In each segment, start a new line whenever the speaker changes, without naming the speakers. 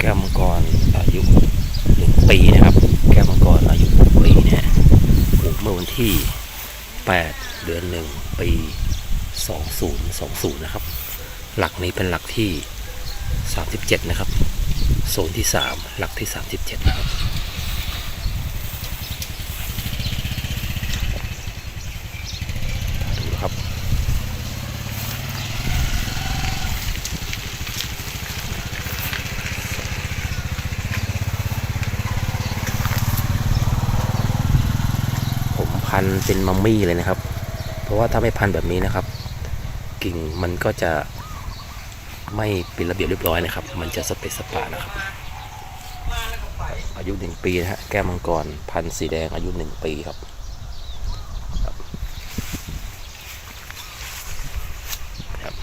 แก้วมังกรอายุหนึ่งปีนะครับ แก้วมังกรอายุหนึ่งปีเนี่ยปลูกเมื่อวันที่ 8 เดือนหนึ่งปี 2020 นะครับ หลักนี้เป็นหลักที่ 37 นะครับโซนที่ 3 หลักที่ 37 นะครับ ดูนะครับ ผม พันเป็นมัมมี่เลยนะครับ เพราะว่าถ้าไม่พันแบบนี้นะครับ กิ่งมันก็จะไม่เป็นระเบียบเรียบร้อยนะครับ มันจะสเปซสปานะครับ อายุหนึ่งปีนะฮะ แก้มังกรพันสีแดงอายุหนึ่งปีครับครับครับ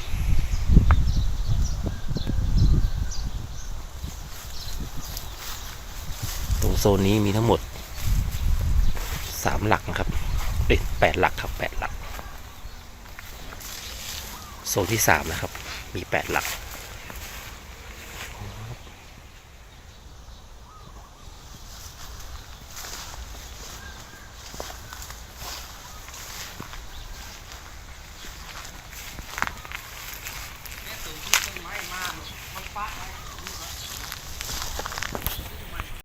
ตรงโซนนี้มีทั้งหมด สามหลักนะครับเอ้ยแปดหลักครับแปดหลัก โซนที่สามนะครับ มีแปดหลัก เนี่ยสูงที่ต้นไม้มามันปะ